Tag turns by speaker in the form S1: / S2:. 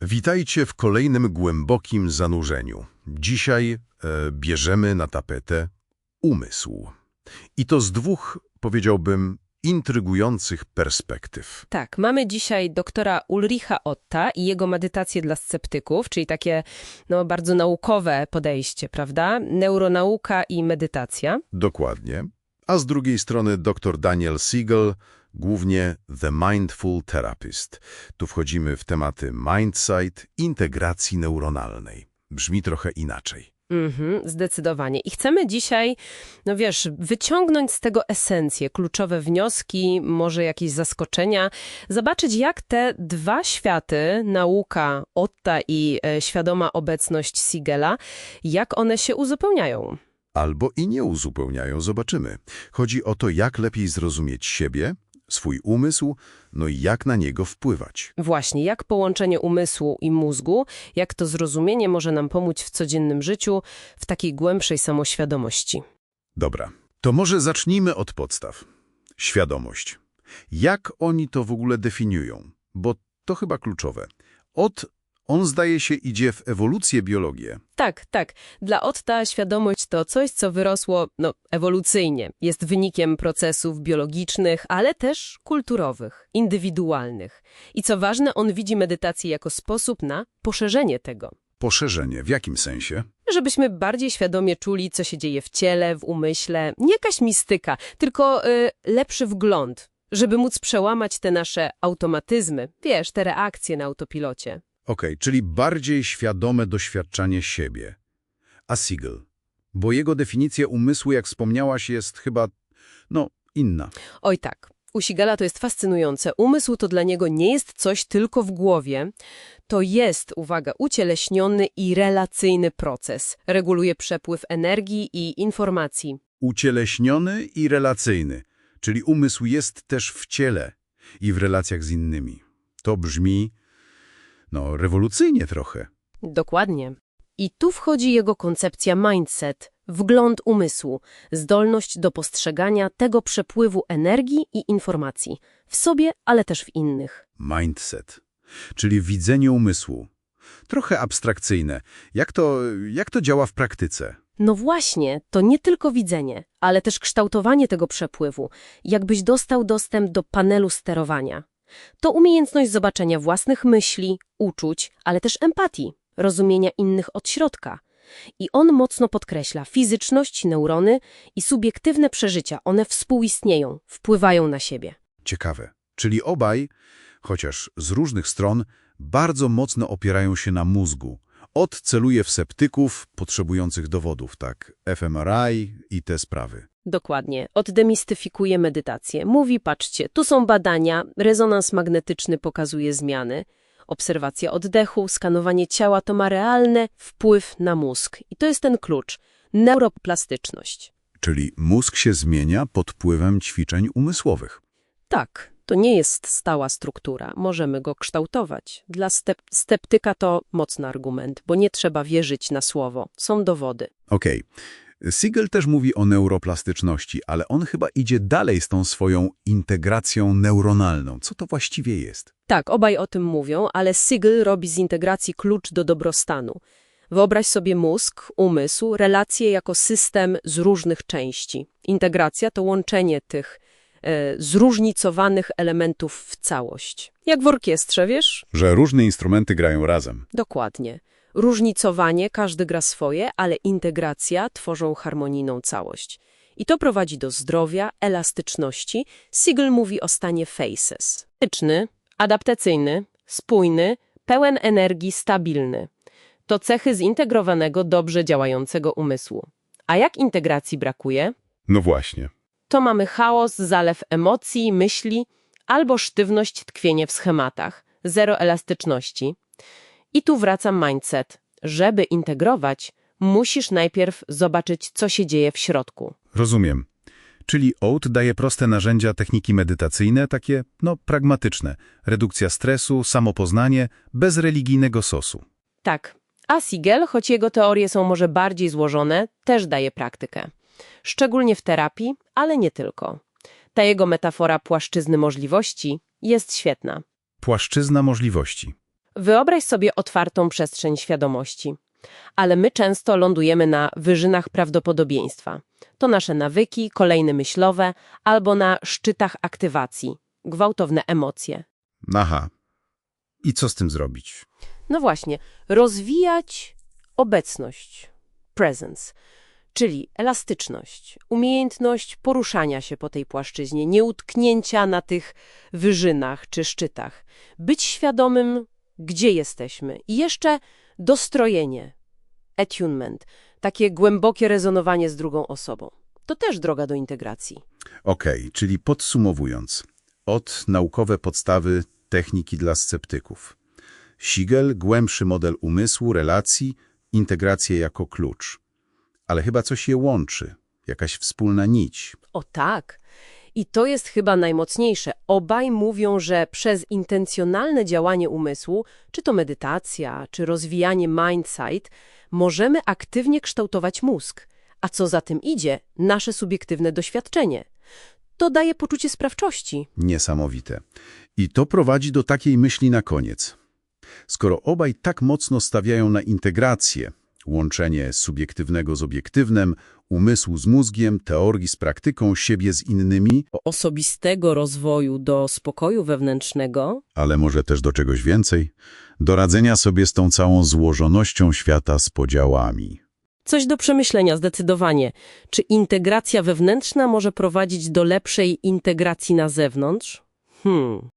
S1: Witajcie w kolejnym głębokim zanurzeniu. Dzisiaj e, bierzemy na tapetę umysł. I to z dwóch, powiedziałbym, intrygujących perspektyw.
S2: Tak, mamy dzisiaj doktora Ulricha Otta i jego medytacje dla sceptyków, czyli takie no, bardzo naukowe podejście, prawda? Neuronauka i medytacja.
S1: Dokładnie. A z drugiej strony dr Daniel Siegel, głównie The Mindful Therapist. Tu wchodzimy w tematy mindsight, integracji neuronalnej. Brzmi trochę inaczej.
S2: Mhm, zdecydowanie. I chcemy dzisiaj, no wiesz, wyciągnąć z tego esencję, kluczowe wnioski, może jakieś zaskoczenia, zobaczyć jak te dwa światy, nauka Otta i e, świadoma obecność Siegela, jak one się uzupełniają.
S1: Albo i nie uzupełniają, zobaczymy. Chodzi o to, jak lepiej zrozumieć siebie, swój umysł, no i jak na niego wpływać.
S2: Właśnie, jak połączenie umysłu i mózgu, jak to zrozumienie może nam pomóc w codziennym życiu, w takiej głębszej samoświadomości.
S1: Dobra, to może zacznijmy od podstaw. Świadomość. Jak oni to w ogóle definiują? Bo to chyba kluczowe. Od on zdaje się idzie w ewolucję biologię.
S2: Tak, tak. Dla Otta świadomość to coś, co wyrosło, no, ewolucyjnie. Jest wynikiem procesów biologicznych, ale też kulturowych, indywidualnych. I co ważne, on widzi medytację jako sposób na poszerzenie tego.
S1: Poszerzenie. W jakim sensie?
S2: Żebyśmy bardziej świadomie czuli, co się dzieje w ciele, w umyśle. Nie jakaś mistyka, tylko y, lepszy wgląd. Żeby móc przełamać te nasze automatyzmy, wiesz, te reakcje na autopilocie.
S1: Okej, czyli bardziej świadome doświadczanie siebie. A Siegel? Bo jego definicja umysłu, jak wspomniałaś, jest chyba, no, inna.
S2: Oj tak, u Sigala to jest fascynujące. Umysł to dla niego nie jest coś tylko w głowie. To jest, uwaga, ucieleśniony i relacyjny proces. Reguluje przepływ energii i informacji.
S1: Ucieleśniony i relacyjny, czyli umysł jest też w ciele i w relacjach z innymi. To brzmi, no, rewolucyjnie trochę.
S2: Dokładnie. I tu wchodzi jego koncepcja mindset, wgląd umysłu, zdolność do postrzegania tego przepływu energii i informacji w sobie, ale też w innych.
S1: Mindset, czyli widzenie umysłu. Trochę abstrakcyjne. Jak to, jak to działa w praktyce?
S2: No właśnie, to nie tylko widzenie, ale też kształtowanie tego przepływu, jakbyś dostał dostęp do panelu sterowania. To umiejętność zobaczenia własnych myśli, uczuć, ale też empatii, rozumienia innych od środka. I on mocno podkreśla fizyczność, neurony i subiektywne przeżycia. One współistnieją, wpływają na siebie.
S1: Ciekawe. Czyli obaj, chociaż z różnych stron, bardzo mocno opierają się na mózgu. Od celuje w septyków potrzebujących dowodów, tak, fMRI i te sprawy.
S2: Dokładnie. Oddemistyfikuje medytację. Mówi, patrzcie, tu są badania, rezonans magnetyczny pokazuje zmiany, obserwacja oddechu, skanowanie ciała to ma realny wpływ na mózg. I to jest ten klucz. Neuroplastyczność.
S1: Czyli mózg się zmienia pod wpływem ćwiczeń umysłowych.
S2: Tak, to nie jest stała struktura. Możemy go kształtować. Dla sceptyka to mocny argument, bo nie trzeba wierzyć na słowo. Są dowody.
S1: Okej. Siegel też mówi o neuroplastyczności, ale on chyba idzie dalej z tą swoją integracją neuronalną. Co to właściwie jest?
S2: Tak, obaj o tym mówią, ale Siegel robi z integracji klucz do dobrostanu. Wyobraź sobie mózg, umysł, relacje jako system z różnych części. Integracja to łączenie tych zróżnicowanych elementów w całość. Jak w orkiestrze, wiesz?
S1: Że różne instrumenty grają razem.
S2: Dokładnie. Różnicowanie, każdy gra swoje, ale integracja tworzą harmonijną całość. I to prowadzi do zdrowia, elastyczności. Siegel mówi o stanie faces. Elastyczny, adaptacyjny, spójny, pełen energii, stabilny. To cechy zintegrowanego, dobrze działającego umysłu. A jak integracji brakuje?
S1: No właśnie.
S2: To mamy chaos, zalew emocji, myśli albo sztywność, tkwienie w schematach, zero elastyczności. I tu wraca mindset. Żeby integrować, musisz najpierw zobaczyć, co się dzieje w środku.
S1: Rozumiem. Czyli OAT daje proste narzędzia techniki medytacyjne, takie, no, pragmatyczne. Redukcja stresu, samopoznanie, bez religijnego sosu.
S2: Tak, a Siegel, choć jego teorie są może bardziej złożone, też daje praktykę. Szczególnie w terapii, ale nie tylko. Ta jego metafora płaszczyzny możliwości jest świetna.
S1: Płaszczyzna możliwości.
S2: Wyobraź sobie otwartą przestrzeń świadomości. Ale my często lądujemy na wyżynach prawdopodobieństwa. To nasze nawyki, kolejne myślowe, albo na szczytach aktywacji, gwałtowne emocje.
S1: Aha. I co z tym zrobić?
S2: No właśnie, rozwijać obecność, presence, czyli elastyczność, umiejętność poruszania się po tej płaszczyźnie, nieutknięcia na tych wyżynach czy szczytach, być świadomym, gdzie jesteśmy i jeszcze dostrojenie, attunement, takie głębokie rezonowanie z drugą osobą. To też droga do integracji.
S1: Okej, czyli podsumowując, od naukowe podstawy techniki dla sceptyków. Siegel, głębszy model umysłu, relacji, integrację jako klucz. Ale chyba coś je łączy, jakaś wspólna nić.
S2: O tak. I to jest chyba najmocniejsze. Obaj mówią, że przez intencjonalne działanie umysłu, czy to medytacja, czy rozwijanie mindsight, możemy aktywnie kształtować mózg. A co za tym idzie, nasze subiektywne doświadczenie. To daje poczucie sprawczości.
S1: Niesamowite. I to prowadzi do takiej myśli na koniec. Skoro obaj tak mocno stawiają na integrację, łączenie subiektywnego z obiektywnym, umysłu z mózgiem, teorii z praktyką, siebie z innymi,
S2: Osobistego rozwoju do spokoju wewnętrznego,
S1: ale może też do czegoś więcej, do radzenia sobie z tą całą złożonością świata z podziałami.
S2: Coś do przemyślenia zdecydowanie. Czy integracja wewnętrzna może prowadzić do lepszej integracji na zewnątrz? Hmm.